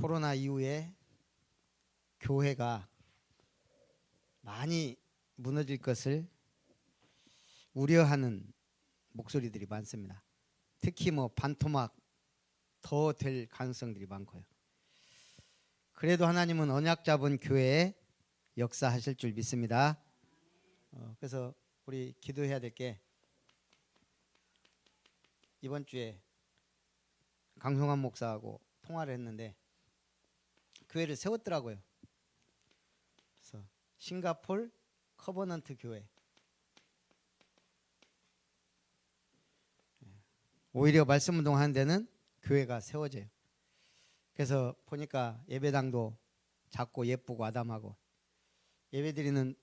코로나 이후에 교회가 많이 무너질 것을 우려하는 목소리들이 많습니다. 특히 뭐 반토막 더 될 가능성들이 많고요. 그래도 하나님은 언약 잡은 교회에 역사하실 줄 믿습니다. 어, 그래서 우리 기도해야 될 게 이번 주에 강성환 목사하고 통화를 했는데 교회를 세웠더라고요. 그래서 싱가폴 커버넌트 교회. 오히려 말씀 운동하는 데는 교회가 세워져요. 그래서 보니까 예배당도 작고 예쁘고 아담하고 예배드리는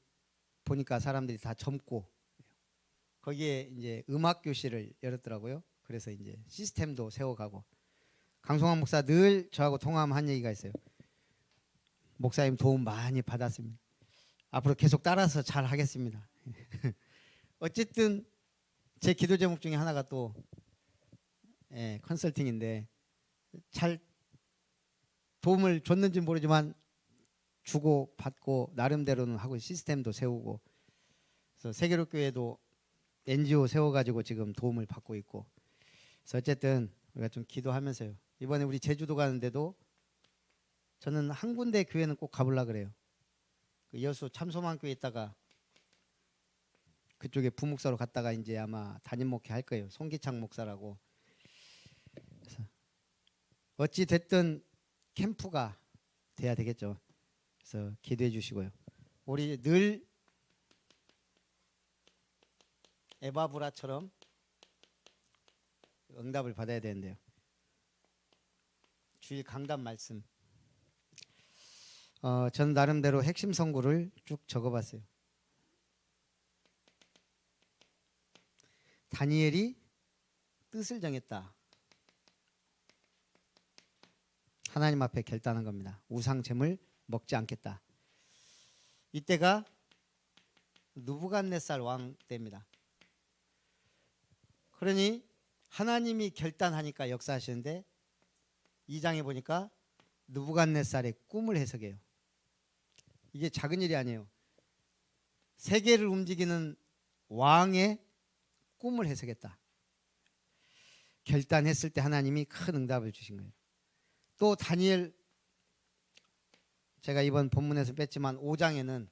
보니까 사람들이 다 젊고 거기에 이제 음악 교실을 열었더라고요. 그래서 이제 시스템도 세워가고 강송환 목사 늘 저하고 통화하면 한 얘기가 있어요. 목사님 도움 많이 받았습니다. 앞으로 계속 따라서 잘 하겠습니다. 어쨌든 제 기도 제목 중에 하나가 또 예, 컨설팅인데 잘 도움을 줬는지 모르지만 주고 받고 나름대로는 하고 시스템도 세우고 그래서 세계로 교회도 NGO 세워가지고 지금 도움을 받고 있고 그래서 어쨌든 우리가 좀 기도하면서요 이번에 우리 제주도 가는데도 저는 한 군데 교회는 꼭 가보려 그래요 그 여수 참소만 교회 있다가 그쪽에 부목사로 갔다가 이제 아마 담임 목회 할 거예요 송기창 목사라고 어찌 됐든 캠프가 돼야 되겠죠. 그래서 기도해 주시고요. 우리 늘 에바브라처럼 응답을 받아야 되는데요. 주일 강단 말씀. 어, 전 나름대로 핵심 선구를 쭉 적어봤어요. 다니엘이 뜻을 정했다. 하나님 앞에 결단한 겁니다. 우상 잼을 먹지 않겠다. 이때가 누부갓네살 왕 때입니다. 그러니 하나님이 결단하니까 역사하시는데 이 장에 보니까 누부갓네살의 꿈을 해석해요. 이게 작은 일이 아니에요. 세계를 움직이는 왕의 꿈을 해석했다. 결단했을 때 하나님이 큰 응답을 주신 거예요. 또 다니엘 제가 이번 본문에서 뺐지만 5장에는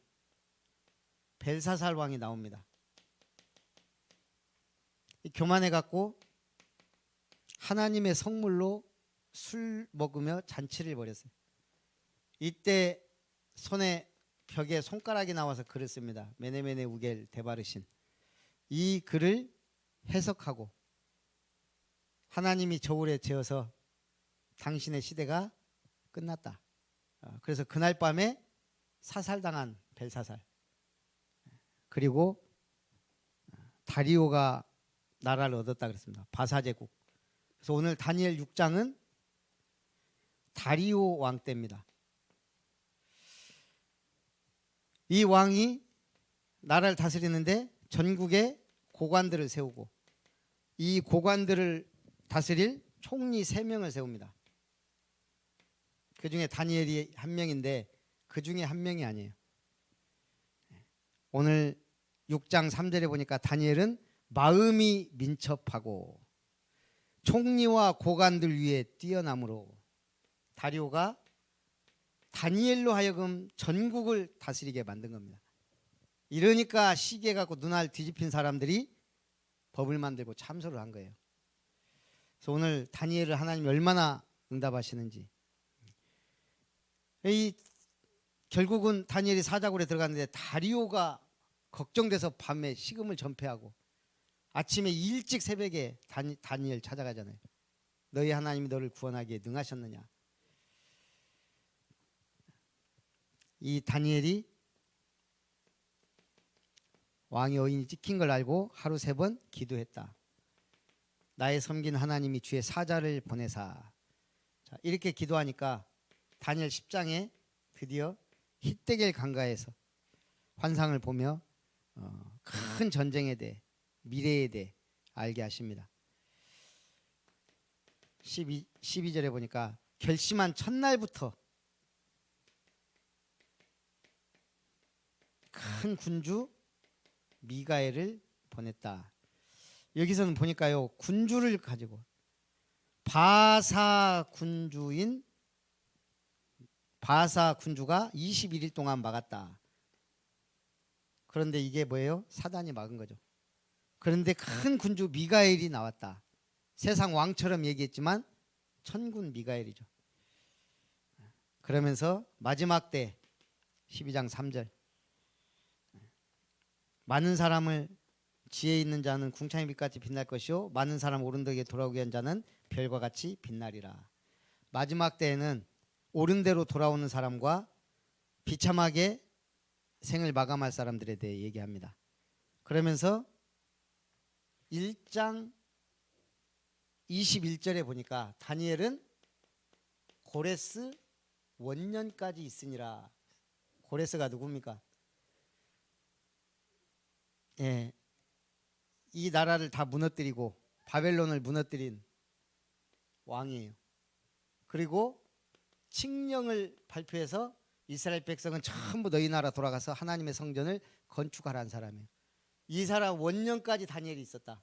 벨사살 왕이 나옵니다. 교만해 갖고 하나님의 성물로 술 먹으며 잔치를 벌였어요. 이때 손에 벽에 손가락이 나와서 글을 씁니다. 메네메네 우겔 데바르신 이 글을 해석하고 하나님이 저울에 재어서 당신의 시대가 끝났다. 어, 그래서 그날 밤에 사살당한 벨사살. 그리고 다리오가 나라를 얻었다 그랬습니다. 바사 제국. 그래서 오늘 다니엘 6장은 다리오 왕 때입니다. 이 왕이 나라를 다스리는데 전국에 고관들을 세우고 이 고관들을 다스릴 총리 3명을 세웁니다. 그 중에 다니엘이 한 명인데 그 중에 한 명이 아니에요. 오늘 6장 3절에 보니까 다니엘은 마음이 민첩하고 총리와 고관들 위에 뛰어남으로 다리오가 다니엘로 하여금 전국을 다스리게 만든 겁니다. 이러니까 시기에 갖고 눈알 뒤집힌 사람들이 법을 만들고 참소를 한 거예요. 그래서 오늘 다니엘을 하나님이 얼마나 응답하시는지 이 결국은 다니엘이 사자굴에 들어갔는데 다리오가 걱정돼서 밤에 식음을 전폐하고 아침에 일찍 새벽에 다니, 다니엘 찾아가잖아요. 너희 하나님이 너를 구원하기에 능하셨느냐? 이 다니엘이 왕의 어인이 찍힌 걸 알고 하루 세 번 기도했다. 나의 섬긴 하나님이 주의 사자를 보내사. 자, 이렇게 기도하니까 다니엘 10장에 드디어 히데겔 강가에서 환상을 보며 어, 큰 전쟁에 대해 미래에 대해 알게 하십니다. 12, 12절에 보니까 결심한 첫날부터 큰 군주 미가엘을 보냈다. 여기서는 보니까요 군주를 가지고 바사 군주인 바사 군주가 21일 동안 막았다. 그런데 이게 뭐예요? 사단이 막은 거죠. 그런데 큰 군주 미가엘이 나왔다. 세상 왕처럼 얘기했지만 천군 미가엘이죠. 그러면서 마지막 때 12장 3절 많은 사람을 지혜 있는 자는 궁창의 빛같이 빛날 것이요 많은 사람 오른덕에 돌아오게 한 자는 별과 같이 빛나리라. 마지막 때에는 옳은 대로 돌아오는 사람과 비참하게 생을 마감할 사람들에 대해 얘기합니다. 그러면서 1장 21절에 보니까 다니엘은 고레스 원년까지 있으니라. 고레스가 누굽니까? 예. 이 나라를 다 무너뜨리고 바벨론을 무너뜨린 왕이에요. 그리고 칙령을 발표해서 이스라엘 백성은 전부 너희 나라 돌아가서 하나님의 성전을 건축하라는 사람이에요. 이 사람 원년까지 다니엘이 있었다.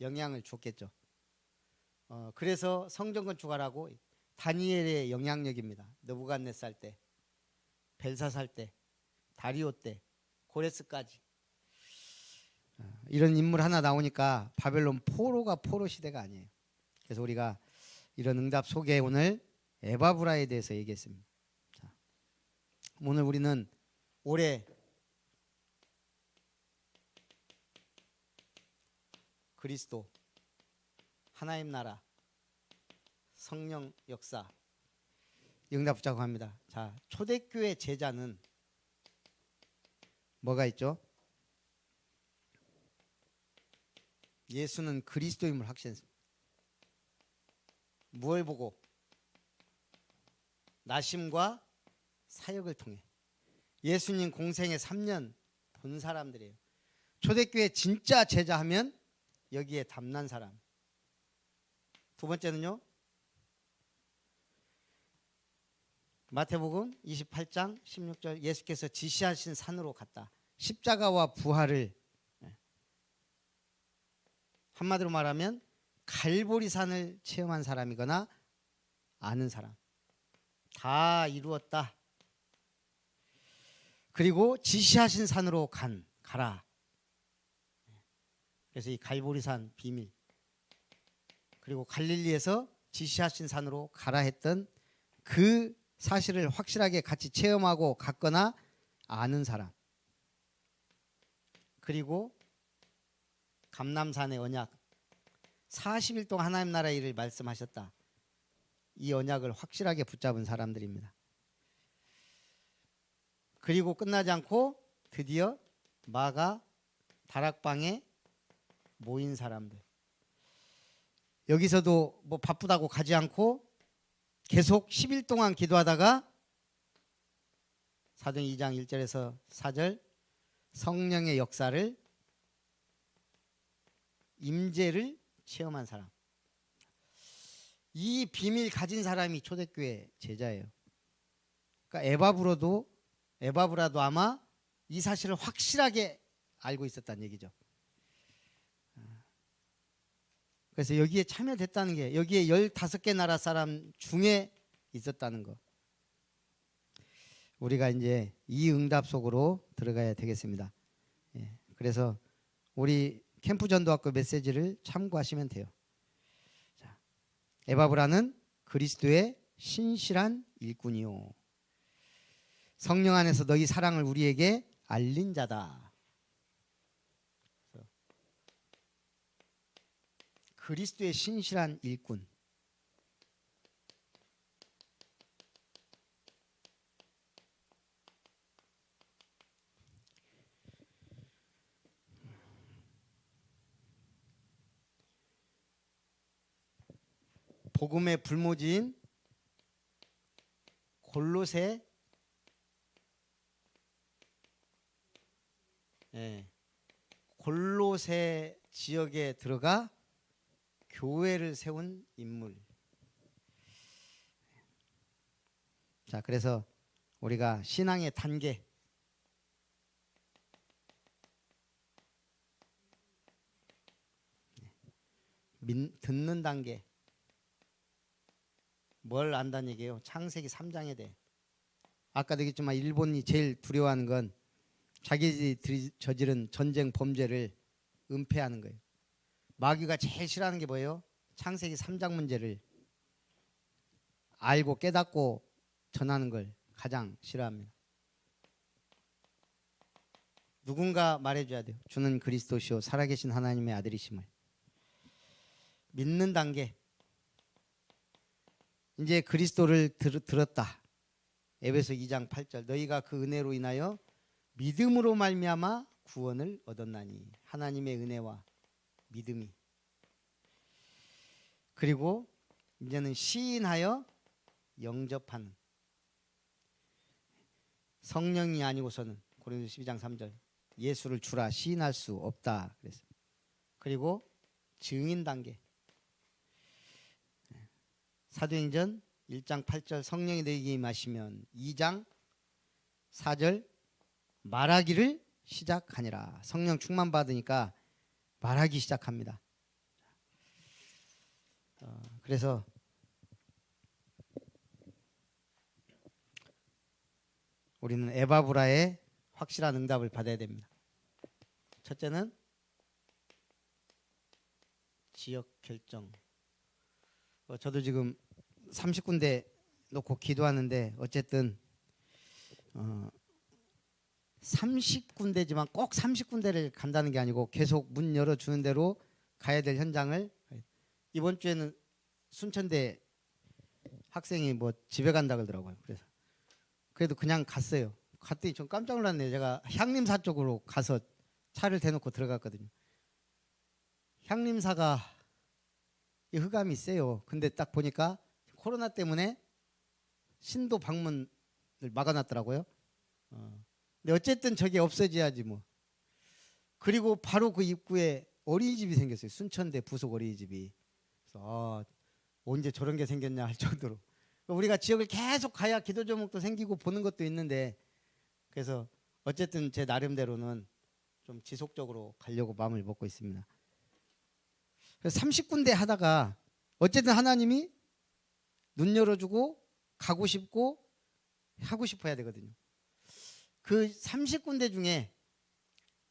영향을 줬겠죠. 어, 그래서 성전 건축하라고 다니엘의 영향력입니다. 느부갓네살 때, 벨사살 때, 다리오 때, 고레스까지 어, 이런 인물 하나 나오니까 바벨론 포로가 포로 시대가 아니에요. 그래서 우리가 이런 응답 속에 오늘 에바브라에 대해서 얘기했습니다. 자, 오늘 우리는 올해 그리스도 하나님 나라 성령 역사 응답 붙자고 합니다. 자, 초대교회 제자는 뭐가 있죠? 예수는 그리스도임을 확신했습니다. 무엇을 보고? 나심과 사역을 통해 예수님 공생의 3년 본 사람들이에요. 초대교회 진짜 제자 하면 여기에 담난 사람. 두 번째는요. 마태복음 28장 16절 예수께서 지시하신 산으로 갔다. 십자가와 부활을 예. 한마디로 말하면 갈보리 산을 체험한 사람이거나 아는 사람. 다 이루었다. 그리고 지시하신 산으로 간 가라. 그래서 이 갈보리산 비밀 그리고 갈릴리에서 지시하신 산으로 가라 했던 그 사실을 확실하게 같이 체험하고 갔거나 아는 사람 그리고 감남산의 언약 40일 동안 하나님 나라의 일을 말씀하셨다. 이 언약을 확실하게 붙잡은 사람들입니다. 그리고 끝나지 않고 드디어 마가 다락방에 모인 사람들. 여기서도 뭐 바쁘다고 가지 않고 계속 10일 동안 기도하다가 사도행 2장 1절에서 4절 성령의 역사를 임재를 체험한 사람. 이 비밀 가진 사람이 초대교회 제자예요. 그러니까 에바브로도 에바브라도 아마 이 사실을 확실하게 알고 있었다는 얘기죠. 그래서 여기에 참여됐다는 게 여기에 15개 나라 사람 중에 있었다는 거. 우리가 이제 이 응답 속으로 들어가야 되겠습니다. 예, 그래서 우리 캠프 전도학교 메시지를 참고하시면 돼요. 자, 에바브라는 그리스도의 신실한 일꾼이요. 성령 안에서 너희 사랑을 우리에게 알린 자다. 그리스도의 신실한 일꾼. 복음의 불모지인 골로새 예, 골로새 지역에 들어가 교회를 세운 인물. 자, 그래서 우리가 신앙의 단계 민, 듣는 단계 뭘 안다는 얘기예요? 창세기 3장에 대해 아까도 얘기했지만 일본이 제일 두려워하는 건 자기들이 저지른 전쟁 범죄를 은폐하는 거예요. 마귀가 제일 싫어하는 게 뭐예요? 창세기 3장 문제를 알고 깨닫고 전하는 걸 가장 싫어합니다. 누군가 말해줘야 돼요. 주는 그리스도시요 살아계신 하나님의 아들이심을 믿는 단계. 이제 그리스도를 들, 들었다. 에베소 2장 8절. 너희가 그 은혜로 인하여 믿음으로 말미암아 구원을 얻었나니 하나님의 은혜와 믿음이. 그리고 이제는 시인하여 영접하는 성령이 아니고서는 고린도 12장 3절. 예수를 주라. 시인할 수 없다. 그랬어요. 그리고 증인 단계 사도행전 1장 8절 성령이 너희에게 임하시면 2장 4절 말하기를 시작하니라 성령 충만 받으니까 말하기 시작합니다. 어, 그래서 우리는 에바브라의 확실한 응답을 받아야 됩니다. 첫째는 지역 결정. 어, 저도 지금 30군데 놓고 기도하는데 어쨌든 어, 30군데지만 꼭 30군데를 간다는 게 아니고 계속 문 열어 주는 대로 가야 될 현장을 이번 주에는 순천대 학생이 뭐 집에 간다 그러더라고요. 그래서 그래도 그냥 갔어요. 갔더니 좀 깜짝 놀랐네요. 제가 향림사 쪽으로 가서 차를 대놓고 들어갔거든요. 향림사가 이 흑암이 세요. 근데 딱 보니까 코로나 때문에 신도 방문을 막아놨더라고요. 어. 근데 어쨌든 저게 없어져야지 뭐. 그리고 바로 그 입구에 어린이집이 생겼어요. 순천대 부속 어린이집이. 그래서 아, 언제 저런 게 생겼냐 할 정도로. 우리가 지역을 계속 가야 기도 제목도 생기고 보는 것도 있는데 그래서 어쨌든 제 나름대로는 좀 지속적으로 가려고 마음을 먹고 있습니다. 그래서 30군데 하다가 어쨌든 하나님이 눈 열어주고 가고 싶고 하고 싶어 야 되거든요. 그 30군데 중에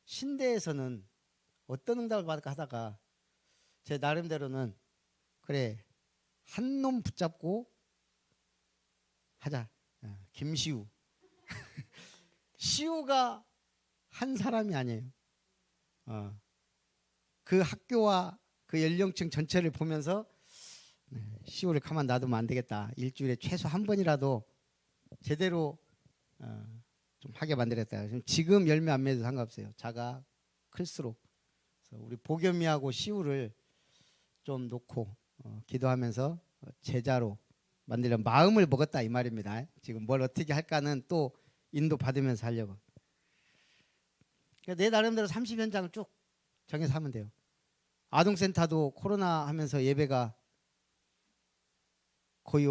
신대에서는 어떤 응답을 받을까 하다가 제 나름대로는 그래 한 놈 붙잡고 하자. 어, 김시우. 시우가 한 사람이 아니에요. 어. 그 학교와 그 연령층 전체를 보면서 네, 시우를 가만 놔두면 안 되겠다. 일주일에 최소 한 번이라도 제대로 어, 좀 하게 만들었다. 지금 열매 안 맺어도 상관없어요. 자가 클수록 우리 보겸이하고 시우를 좀 놓고 어, 기도하면서 제자로 만들려 마음을 먹었다 이 말입니다. 지금 뭘 어떻게 할까는 또 인도 받으면서 하려고. 그러니까 내 나름대로 30 현장을 쭉 정해서 하면 돼요. 아동센터도 코로나 하면서 예배가 거의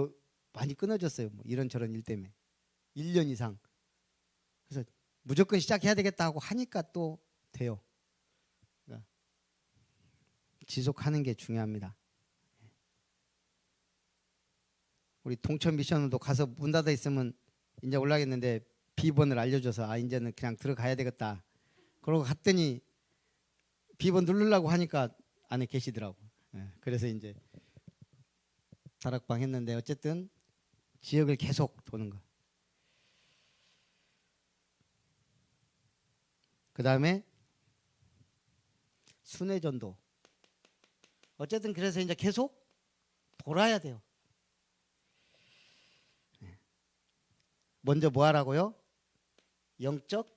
많이 끊어졌어요. 뭐 이런저런 일 때문에 1년 이상. 그래서 무조건 시작해야 되겠다 하고 하니까 또 돼요. 그러니까 지속하는 게 중요합니다. 우리 동천 미션도 가서 문 닫아 있으면 이제 올라겠는데 비번을 알려줘서 아 이제는 그냥 들어가야 되겠다. 그러고 갔더니 비번 누르려고 하니까 안에 계시더라고. 예, 그래서 이제 다락방 했는데 어쨌든 지역을 계속 도는 거. 그 다음에 순회전도. 어쨌든 그래서 이제 계속 돌아야 돼요. 먼저 뭐 하라고요? 영적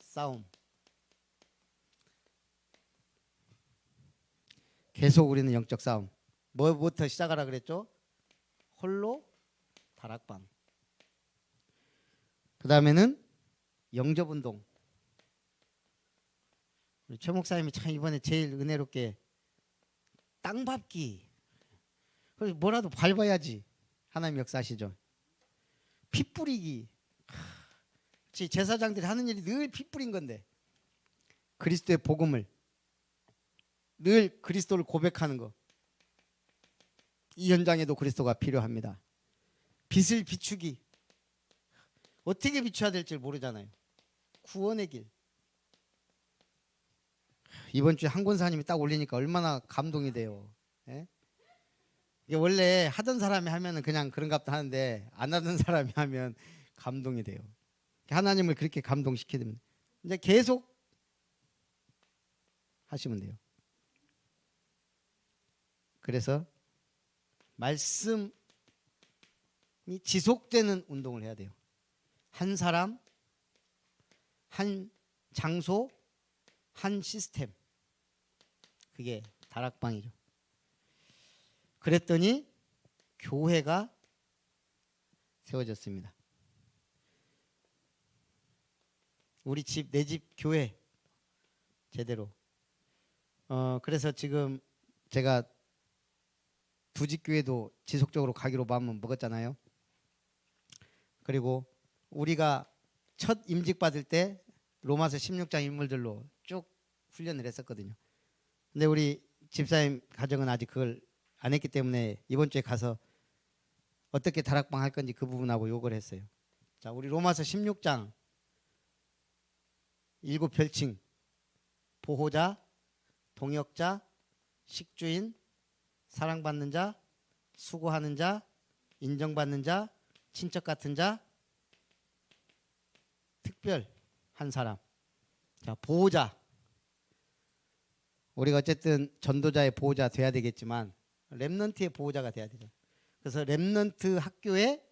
싸움. 계속 우리는 영적 싸움. 뭐부터 시작하라 그랬죠? 홀로 다락방. 그 다음에는 영접 운동. 우리 최 목사님이 참 이번에 제일 은혜롭게 땅 밟기. 그래서 뭐라도 밟아야지 하나님 역사하시죠. 피 뿌리기. 제사장들이 하는 일이 늘 피 뿌린 건데 그리스도의 복음을 늘 그리스도를 고백하는 거. 이 현장에도 그리스도가 필요합니다. 빛을 비추기. 어떻게 비춰야 될지 모르잖아요. 구원의 길. 이번 주에 한 권사님이 딱 올리니까 얼마나 감동이 돼요. 예? 이게 원래 하던 사람이 하면은 그냥 그런갑다 하는데 안 하던 사람이 하면 감동이 돼요. 하나님을 그렇게 감동시키면 됩니다. 이제 계속 하시면 돼요. 그래서 말씀이 지속되는 운동을 해야 돼요. 한 사람, 한 장소, 한 시스템. 그게 다락방이죠. 그랬더니 교회가 세워졌습니다. 우리 집, 내 집 교회 제대로. 어, 그래서 지금 제가 두집 교회도 지속적으로 가기로 마음을 먹었잖아요. 그리고 우리가 첫 임직 받을 때 로마서 16장 인물들로 쭉 훈련을 했었거든요. 근데 우리 집사님 가정은 아직 그걸 안 했기 때문에 이번 주에 가서 어떻게 다락방 할 건지 그 부분하고 욕을 했어요. 자, 우리 로마서 16장 일곱 별칭 보호자, 동역자, 식주인, 사랑받는 자, 수고하는 자, 인정받는 자, 친척 같은 자, 특별 한 사람. 자, 보호자. 우리가 어쨌든 전도자의 보호자 돼야 되겠지만 렘넌트의 보호자가 돼야 되죠. 그래서 렘넌트 학교에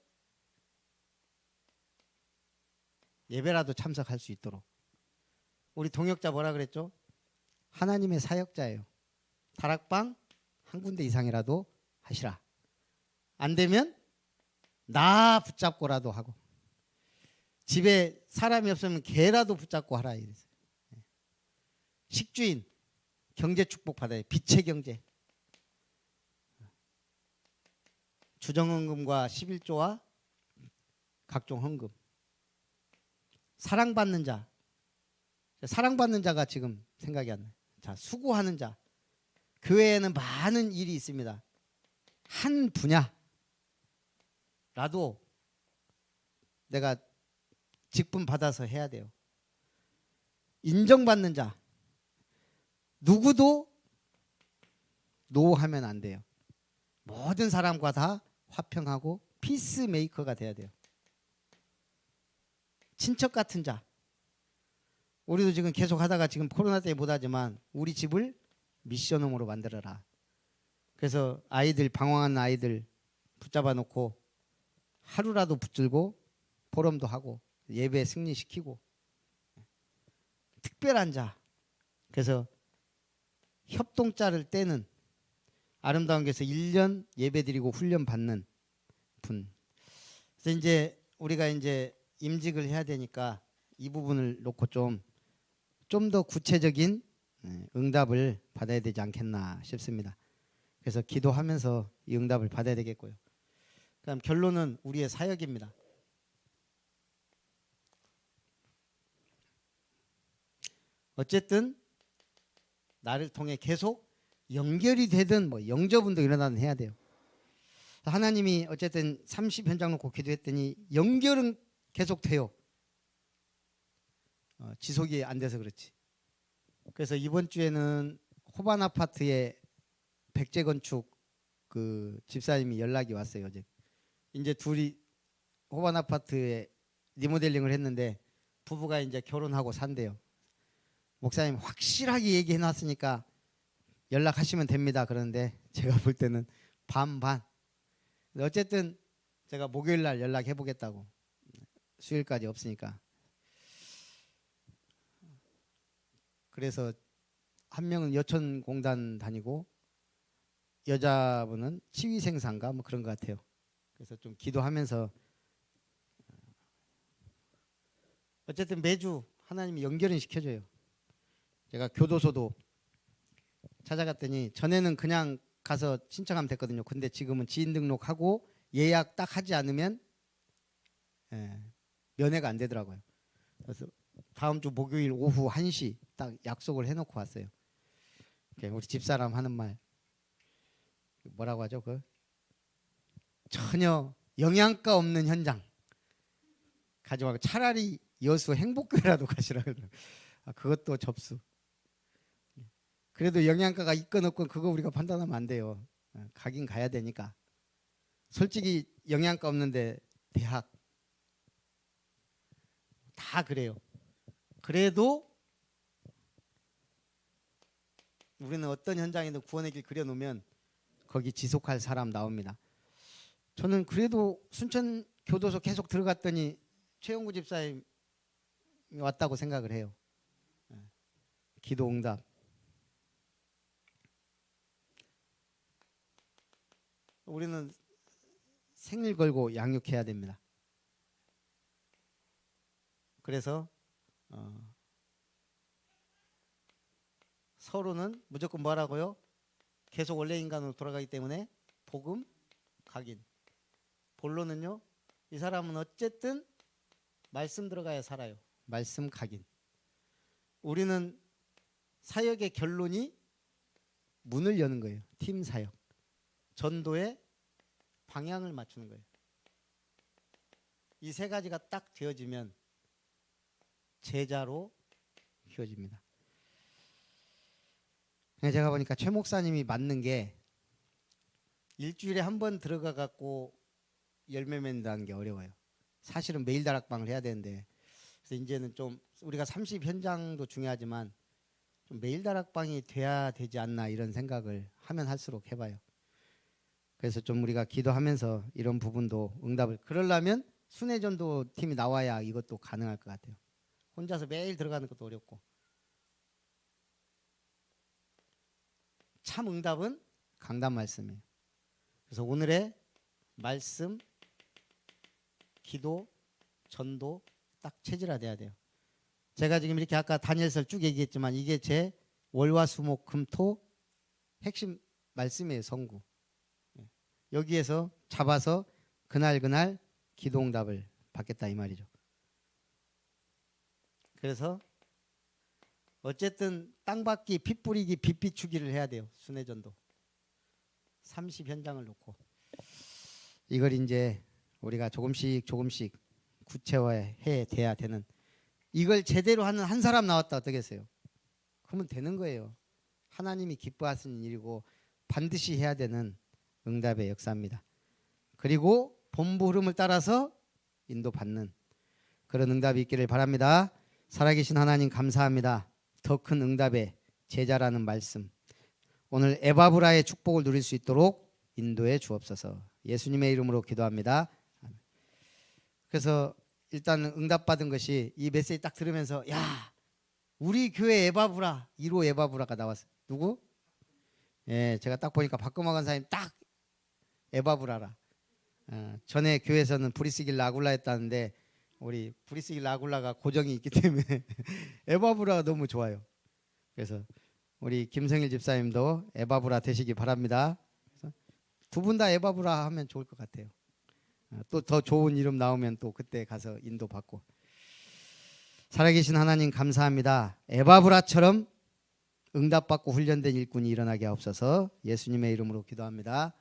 예배라도 참석할 수 있도록 우리 동역자 뭐라 그랬죠? 하나님의 사역자예요. 다락방 한 군데 이상이라도 하시라. 안 되면 나 붙잡고라도 하고 집에 사람이 없으면 개라도 붙잡고 하라 이랬어요. 식주인 경제 축복 받아야 빛의 경제. 주정헌금과 11조와 각종 헌금. 사랑받는 자. 사랑받는 자가 지금 생각이 안 나요. 자, 수고하는 자. 교회에는 많은 일이 있습니다. 한 분야라도 내가 직분 받아서 해야 돼요. 인정받는 자. 누구도 노하면 안 돼요. 모든 사람과 다 화평하고 피스메이커가 돼야 돼요. 친척 같은 자. 우리도 지금 계속 하다가 지금 코로나 때문에 못 하지만 우리 집을 미션홈으로 만들어라. 그래서 아이들 방황한 아이들 붙잡아 놓고 하루라도 붙들고 포럼도 하고 예배 승리시키고 특별한 자. 그래서 협동자를 떼는 아름다운 교회에서 1년 예배드리고 훈련 받는 분. 그래서 이제 우리가 이제 임직을 해야 되니까 이 부분을 놓고 좀 좀 더 구체적인 예, 응답을 받아야 되지 않겠나 싶습니다. 그래서 기도하면서 이 응답을 받아야 되겠고요. 그다음 결론은 우리의 사역입니다. 어쨌든 나를 통해 계속 연결이 되든 뭐 영접운도 일어나든 해야 돼요. 하나님이 어쨌든 30 현장 놓고 기도했더니 연결은 계속 돼요. 어, 지속이 안 돼서 그렇지. 그래서 이번 주에는 호반 아파트에 백제 건축 그 집사님이 연락이 왔어요. 어제. 이제 둘이 호반 아파트에 리모델링을 했는데 부부가 이제 결혼하고 산대요. 목사님 확실하게 얘기해 놨으니까 연락하시면 됩니다. 그런데 제가 볼 때는 반반. 어쨌든 제가 목요일 날 연락해 보겠다고. 수요일까지 없으니까. 그래서 한 명은 여천공단 다니고 여자분은 치위생산가 뭐 그런 것 같아요. 그래서 좀 기도하면서 어쨌든 매주 하나님이 연결은 시켜줘요. 제가 교도소도 찾아갔더니 전에는 그냥 가서 신청하면 됐거든요. 근데 지금은 지인 등록하고 예약 딱 하지 않으면 예, 면회가 안 되더라고요. 그래서 다음 주 목요일 오후 1시 딱 약속을 해놓고 왔어요. 우리 집사람 하는 말 뭐라고 하죠? 그 전혀 영양가 없는 현장 말고 차라리 여수 행복교회라도 가시라 그러더라고요. 아, 그것도 접수. 그래도 영양가가 있건 없건 그거 우리가 판단하면 안 돼요. 어, 가긴 가야 되니까. 솔직히 영양가 없는데 대학 다 그래요. 그래도 우리는 어떤 현장에도 구원의 길 그려놓으면 거기 지속할 사람 나옵니다. 저는 그래도 순천 교도소 계속 들어갔더니 최영구 집사님이 왔다고 생각을 해요. 예. 기도 응답. 우리는 생일 걸고 양육해야 됩니다. 그래서 어, 서로는 무조건 뭐라고요? 계속 원래 인간으로 돌아가기 때문에 복음 각인. 본론은요. 이 사람은 어쨌든 말씀 들어가야 살아요. 말씀 각인. 우리는 사역의 결론이 문을 여는 거예요. 팀 사역. 전도의 방향을 맞추는 거예요. 이 세 가지가 딱 되어지면 제자로 키워집니다. 제가 보니까 최 목사님이 맞는 게 일주일에 한 번 들어가 갖고 열매 맺는다는 게 어려워요. 사실은 매일 다락방을 해야 되는데 그래서 이제는 좀 우리가 30 현장도 중요하지만 좀 매일 다락방이 돼야 되지 않나 이런 생각을 하면 할수록 해봐요. 그래서 좀 우리가 기도하면서 이런 부분도 응답을 그러려면 순회전도 팀이 나와야 이것도 가능할 것 같아요. 혼자서 매일 들어가는 것도 어렵고 참 응답은 강단 말씀이에요. 그래서 오늘의 말씀, 기도, 전도 딱 체질화돼야 돼요. 제가 지금 이렇게 아까 다니엘서 쭉 얘기했지만 이게 제 월화수목 금토 핵심 말씀이에요. 성구. 예. 여기에서 잡아서 그날 그날 기도응답을 받겠다 이 말이죠. 그래서 어쨌든 땅 받기, 피 뿌리기, 빛 비추기를 해야 돼요. 순회전도. 30 현장을 놓고 이걸 이제 우리가 조금씩 조금씩 구체화해 돼야 되는 이걸 제대로 하는 한 사람 나왔다 어떻겠어요? 그러면 되는 거예요. 하나님이 기뻐하시는 일이고 반드시 해야 되는 응답의 역사입니다. 그리고 본부 흐름을 따라서 인도받는 그런 응답이 있기를 바랍니다. 살아계신 하나님 감사합니다. 더 큰 응답의 제자라는 말씀. 오늘 에바브라의 축복을 누릴 수 있도록 인도해 주옵소서. 예수님의 이름으로 기도합니다. 그래서 일단 응답받은 것이 이 메시지 딱 들으면서 야 우리 교회 에바브라 1호 에바브라가 나왔어. 누구? 예, 제가 딱 보니까 박금화 간사님 딱 에바브라라. 어, 전에 교회에서는 브리스길 라굴라 했다는데 우리 브리스길 라굴라가 고정이 있기 때문에 에바브라가 너무 좋아요. 그래서 우리 김성일 집사님도 에바브라 되시기 바랍니다. 두 분 다 에바브라 하면 좋을 것 같아요. 또 더 좋은 이름 나오면 또 그때 가서 인도 받고 살아계신 하나님 감사합니다. 에바브라처럼 응답받고 훈련된 일꾼이 일어나게 하옵소서 예수님의 이름으로 기도합니다.